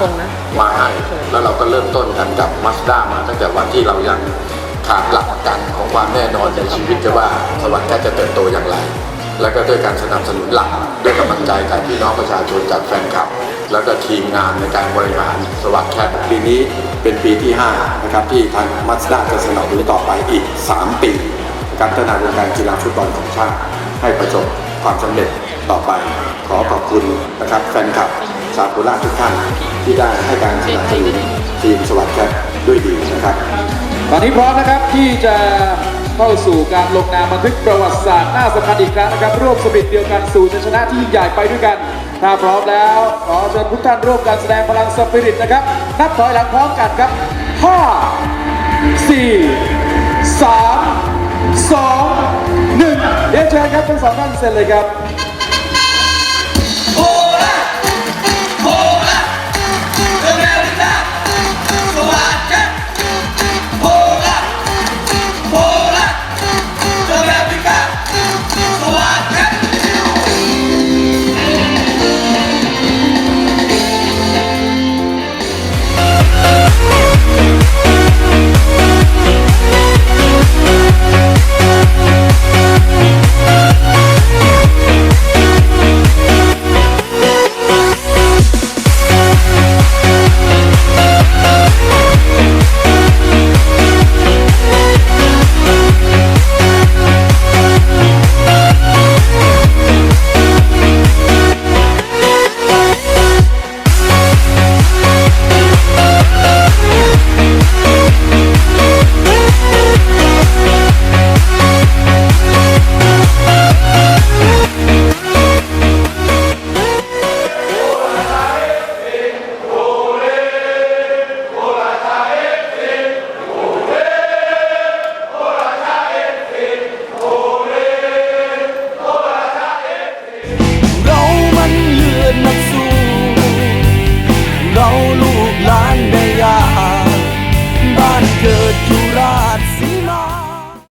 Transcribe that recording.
ตรงนะมาให้แล้วเราก็เริ่มต้นกันกับมาสด้ามาตั้งแต่วันที่เรายังขาดหลักประกันของความแน่นอนในชีวิตจะว่าสวรรค์จะเติบโตอย่างไร แล้วก็ด้วยการสนับสนุนหลักด้วยกำลังใจจากพี่น้องประชาชนจากแฟนคลับ แล้วก็ทีมงานในการบริหารสวัสดิ์แคทปีนี้เป็นปีที่5นะครับที่ทางมาสด้าจะสนับสนุนต่อไปอีก 3 ปีการพัฒนาวงการกีฬาฟุตบอลของชาติให้ประสบความสำเร็จต่อไป ขอขอบคุณนะครับแฟนคลับซาโคล่าทุกท่าน ที่ได้ให้การสนับสนุนทีมสวัสดิ์แคทด้วยดีนะครับ ตอนนี้พร้อมนะครับที่จะเข้าสู่การลงนามบันทึกประวัติศาสตร์หน้าสำคัญอีกครั้งนะครับ ร่วมสมิตเดียวกันสู่ชัยชนะที่ยิ่งใหญ่ไปด้วยกัน ถ้าพร้อมแล้วขอเชิญทุกท่านร่วมกันแสดงพลังสปิริตนะครับ นับถอยหลังพร้อมกันครับ 5 4 3 2 1เรียนเชิญครับทั้งสองท่านเซ็นเลยครับ